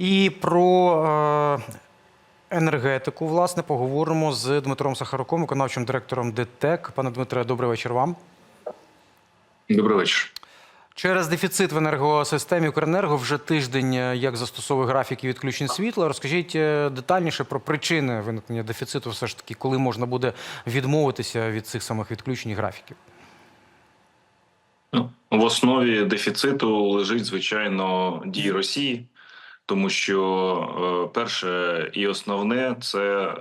І про е, енергетику, власне, поговоримо з Дмитром Сахаруком, виконавчим директором ДТЕК. Пане Дмитре, добрий вечір вам. Добрий вечір. Через дефіцит в енергосистемі Укренерго вже тиждень е, як застосовує графіки відключень світла. Розкажіть е, детальніше про причини виникнення дефіциту, все ж таки, коли можна буде відмовитися від цих самих відключень і графіків. Ну, в основі дефіциту лежить звичайно дії Росії, тому що е, перше і основне це е,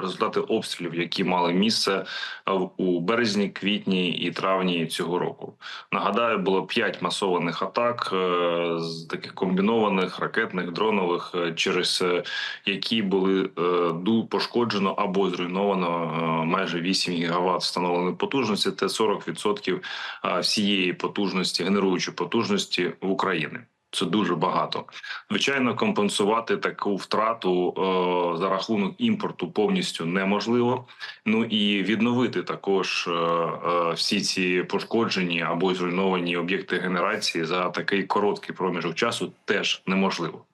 результати обстрілів, які мали місце е, у березні, квітні і травні цього року. Нагадаю, було п'ять масованих атак з таких комбінованих ракетних дронових, через які були ду пошкоджено або зруйновано майже 8 гігаватт встановленої потужності. Це 40% всієї потужності, генеруючої потужності в Україні. Це дуже багато. Звичайно, компенсувати таку втрату е, за рахунок імпорту повністю неможливо. Ну і відновити також е, е, всі ці пошкоджені або зруйновані об'єкти генерації за такий короткий проміжок часу теж неможливо.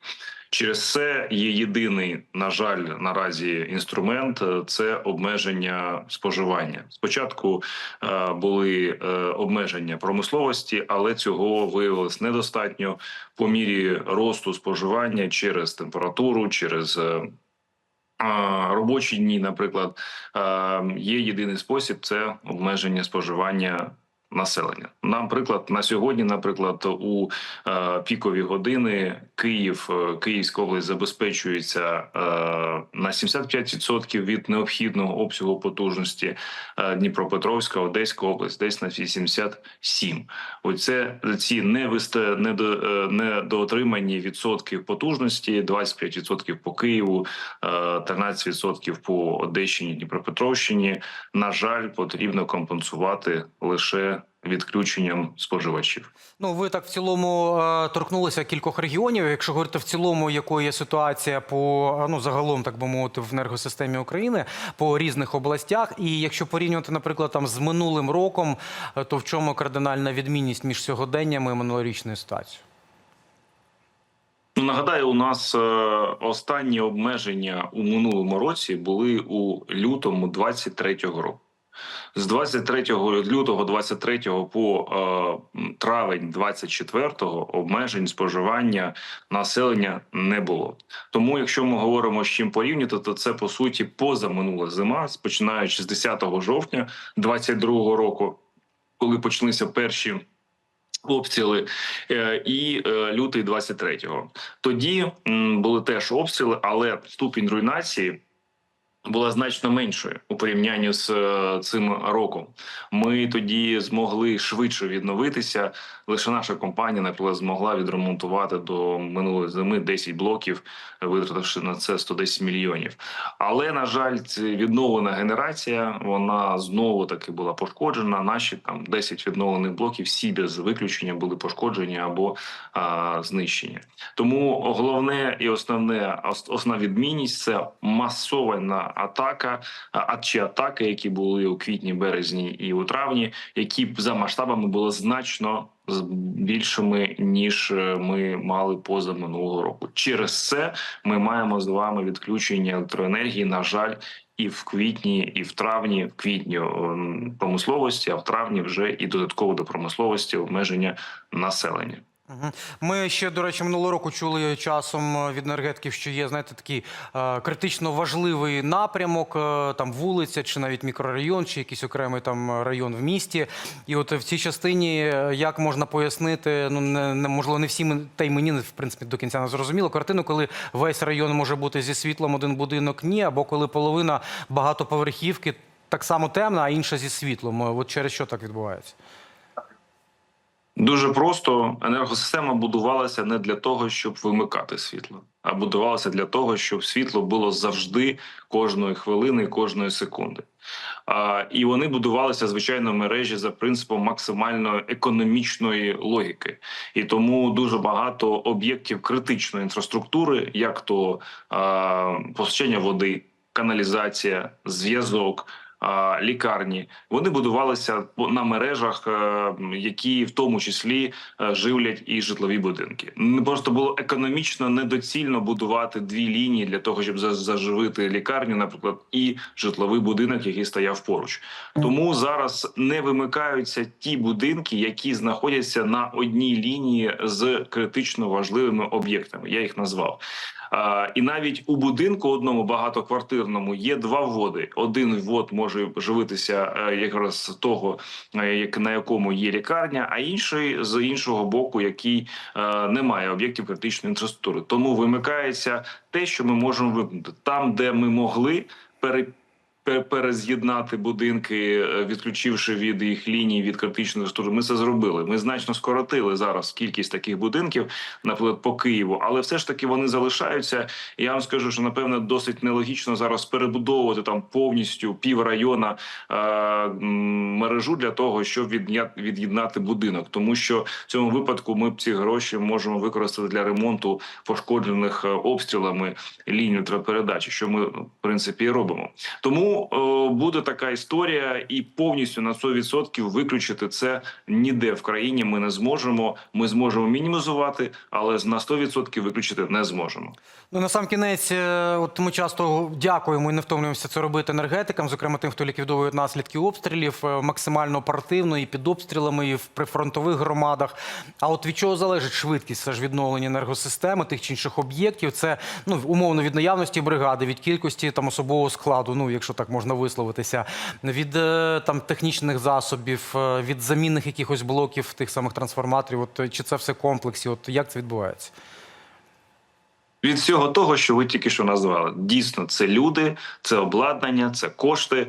Через це є єдиний, на жаль, наразі інструмент е, це обмеження споживання. Спочатку е, були е, обмеження промисловості, але цього виявилось недостатньо по мірі росту споживання через температуру, через робочі дні, наприклад, є єдиний спосіб це обмеження споживання. Населення, наприклад, на сьогодні, наприклад, у е, пікові години Київ, е, Київська область забезпечується е, на 75% від необхідного обсягу потужності. Е, Дніпропетровська, Одеська область десь на 87. Оце ці невисте недо, е, недоотримані відсотки потужності, 25% по Києву, е, 13% по Одещині, Дніпропетровщині. На жаль, потрібно компенсувати лише відключенням споживачів. Ну, ви так в цілому е, торкнулися кількох регіонів. Якщо говорити в цілому, якою є ситуація по е, ну загалом, так би мовити, в енергосистемі України по різних областях. І якщо порівнювати, наприклад, там з минулим роком, е, то в чому кардинальна відмінність між сьогоденням і минулорічною ситуацією? Нагадаю, у нас останні обмеження у минулому році були у лютому 23-го року. З 23 лютого 23 по е, травень 24 обмежень споживання населення не було. Тому, якщо ми говоримо з чим порівняти, то це по суті позаминула зима, починаючи з 10 жовтня 22 року, коли почалися перші обстріли, е, і е, лютий 23-го. Тоді м, були теж обстріли, але ступінь руйнації. Була значно меншою у порівнянні з е, цим роком. Ми тоді змогли швидше відновитися. Лише наша компанія, наприклад, змогла відремонтувати до минулої зими 10 блоків, витративши на це 110 мільйонів. Але на жаль, це відновлена генерація. Вона знову таки була пошкоджена. Наші там 10 відновлених блоків, всі без виключення були пошкоджені або а, знищені. Тому головне і основне основна відмінність це масована атака, а а чи атаки, які були у квітні, березні і у травні, які за масштабами були значно більшими ніж е, ми мали поза минулого року. Через це ми маємо з вами відключення електроенергії. На жаль. І в квітні, і в травні, в квітні ем, промисловості, а в травні вже і додатково до промисловості обмеження населення. Ми ще, до речі, минулого року чули часом е, від енергетиків, що є, знаєте, такий е, критично важливий напрямок, е, там вулиця, чи навіть мікрорайон, чи якийсь окремий там район в місті. І от в цій частині е, як можна пояснити, ну не, не можливо, не всі ми- та й мені в принципі до кінця не зрозуміло картину, коли весь район може бути зі світлом, один будинок ні, або коли половина багатоповерхівки так само темна, а інша зі світлом. Е, От через що так відбувається? Дуже просто енергосистема будувалася не для того, щоб вимикати світло, а будувалася для того, щоб світло було завжди кожної хвилини, кожної секунди. А, і вони будувалися звичайно мережі за принципом максимально економічної логіки, і тому дуже багато об'єктів критичної інфраструктури, як то а, постачання води, каналізація, зв'язок, лікарні, вони будувалися на мережах, е, які в тому числі е, живлять і житлові будинки. Просто було економічно недоцільно будувати дві лінії для того, щоб за- заживити лікарню, наприклад, і житловий будинок, який стояв поруч. Тому зараз не вимикаються ті будинки, які знаходяться на одній лінії з критично важливими об'єктами. Я їх назвав. І навіть у будинку одному багатоквартирному є два вводи. Один ввод може живитися е, якраз того, е, як на якому є лікарня, а інший з іншого боку, який е, не має об'єктів критичної інфраструктури. Тому вимикається те, що ми можемо вимкнути там, де ми могли пере. Пе- Перез'єднати будинки, е, відключивши від їх ліній від критичної інфраструктури. Ми це зробили. Ми значно скоротили зараз кількість таких будинків, наприклад, по Києву, але все ж таки вони залишаються. Я вам скажу, що напевне досить нелогічно зараз перебудовувати там повністю пів района е, мережу для того, щоб від'єднати будинок, тому що в цьому випадку ми ці гроші можемо використати для ремонту пошкоджених е, обстрілами ліній електропередачі, що ми в принципі і робимо. Тому е, буде така історія, і повністю на 100% виключити це ніде в країні. Ми не зможемо. Ми зможемо мінімізувати, але на 100% виключити не зможемо. Ну, на сам кінець, е, от ми часто дякуємо і не втомлюємося це робити енергетикам, зокрема тим, хто ліквідовує наслідки обстрілів, е, максимально оперативно і під обстрілами, і в прифронтових громадах. А от від чого залежить швидкість все ж відновлення енергосистеми тих чи інших об'єктів? Це ну умовно від наявності бригади, від кількості там особового складу, ну якщо так можна висловитися, від е, там технічних засобів, е, від замінних якихось блоків тих самих трансформаторів. От чи це все в комплексі? От як це відбувається? Від всього того, що ви тільки що назвали, дійсно, це люди, це обладнання, це кошти.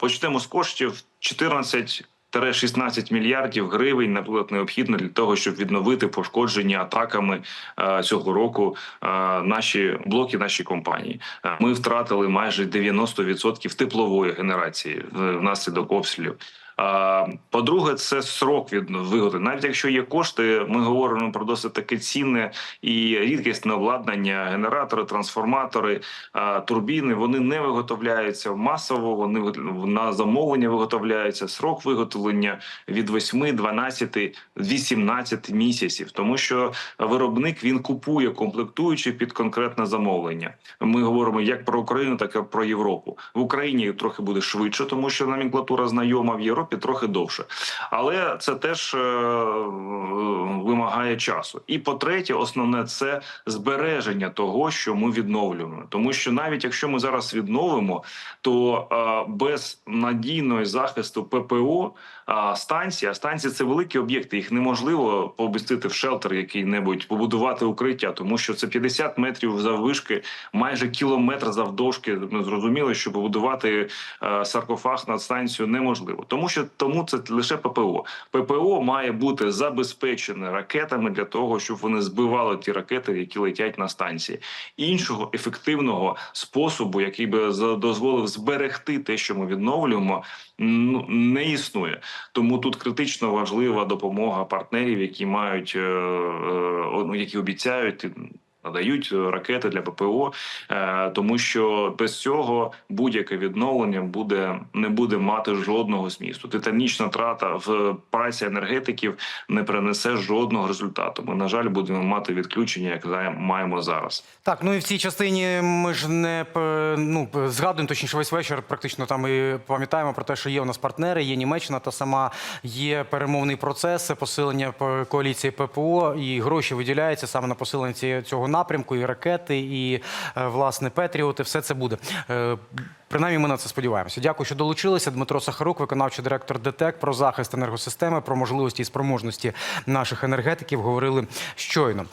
Почнемо з коштів 14 16 мільярдів гривень, наприклад, необхідно для того, щоб відновити пошкоджені атаками е, цього року е, наші блоки, наші компанії. Е, Ми втратили майже 90% теплової генерації внаслідок обстрілів. По-друге, це срок від вигоди. Навіть якщо є кошти, ми говоримо про досить таке цінне і рідкісне обладнання, генератори, трансформатори, турбіни. Вони не виготовляються масово. Вони на замовлення виготовляються. Срок виготовлення від 8, 12, 18 місяців, тому що виробник він купує комплектуючі під конкретне замовлення. Ми говоримо як про Україну, так і про Європу. В Україні трохи буде швидше, тому що номенклатура знайома в Європі трохи довше. Але це теж е, вимагає часу. І по-третє, основне це збереження того, що ми відновлюємо. Тому що навіть якщо ми зараз відновимо, то е, без надійної захисту ППО а, станції, а станції це великі об'єкти. Їх неможливо помістити в шелтер, який-небудь побудувати укриття, тому що це 50 метрів заввишки, майже кілометр завдовжки. Ми зрозуміли, що побудувати е, саркофаг над станцією неможливо, тому тому це лише ППО. ППО має бути забезпечене ракетами для того, щоб вони збивали ті ракети, які летять на станції. Іншого ефективного способу, який би дозволив зберегти те, що ми відновлюємо, ну не існує. Тому тут критично важлива допомога партнерів, які мають е, е, ну, які обіцяють. Надають е, ракети для ППО, е, тому що без цього будь-яке відновлення буде не буде мати жодного змісту. Титанічна трата в праці енергетиків не принесе жодного результату. Ми на жаль будемо мати відключення, як маємо зараз. Так, ну і в цій частині ми ж не ну, згадуємо точніше весь вечір. Практично там і пам'ятаємо про те, що є у нас партнери, є Німеччина, та сама є перемовний процес, посилення коаліції ППО, і гроші виділяються саме на посилення цього напрямку, і ракети, і е, власне Петріоти. Все це буде. Е, Принаймні, ми на це сподіваємося. Дякую, що долучилися. Дмитро Сахарук, виконавчий директор ДТЕК про захист енергосистеми, про можливості і спроможності наших енергетиків говорили щойно.